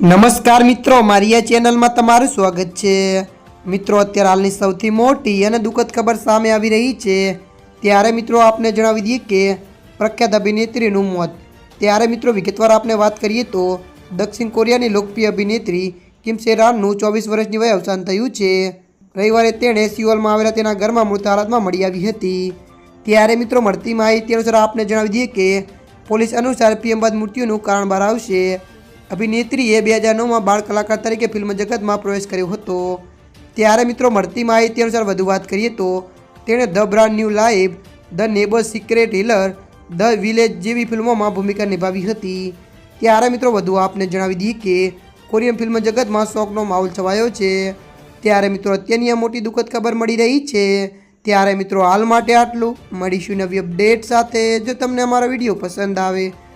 નમસ્કાર મિત્રો, મારી આ ચેનલમાં તમારું સ્વાગત છે. મિત્રો, અત્યારે હાલની સૌથી મોટી અને દુઃખદ ખબર સામે આવી રહી છે. ત્યારે મિત્રો, આપને જણાવી દઈએ કે પ્રખ્યાત અભિનેત્રીનું મોત. ત્યારે મિત્રો, વિગતવાર આપણે વાત કરીએ તો દક્ષિણ કોરિયાની લોકપ્રિય અભિનેત્રી કિમ સેરાનનું ચોવીસ વર્ષની વયે અવસાન થયું છે. રવિવારે તેણે સિયોલમાં આવેલા તેના ઘરમાં મૃત હાલતમાં મળી આવી હતી. ત્યારે મિત્રો, મળતી માહિતી અનુસાર આપને જણાવી દઈએ કે પોલીસ અનુસાર પીએમ બાદ મૃત્યુનું કારણ બહાર આવશે. અભિનેત્રીએ બે હજાર નવમાં બાળ કલાકાર તરીકે ફિલ્મ જગતમાં પ્રવેશ કર્યો હતો. ત્યારે મિત્રો મળતી માહિતી અનુસાર વધુ વાત કરીએ તો તેણે the brand new life, the neighbour secret healer, the village જેવી ફિલ્મોમાં ભૂમિકા નિભાવી હતી. ત્યારે મિત્રો વધુ આપને જણાવી દઈએ કે કોરિયન ફિલ્મ જગતમાં શોકનો માહોલ છવાયો છે. ત્યારે મિત્રો અત્યારની આ મોટી દુઃખદ ખબર મળી રહી છે. ત્યારે મિત્રો હાલ માટે આટલું. મળીશું નવી અપડેટ સાથે. જો તમને અમારો વીડિયો પસંદ આવે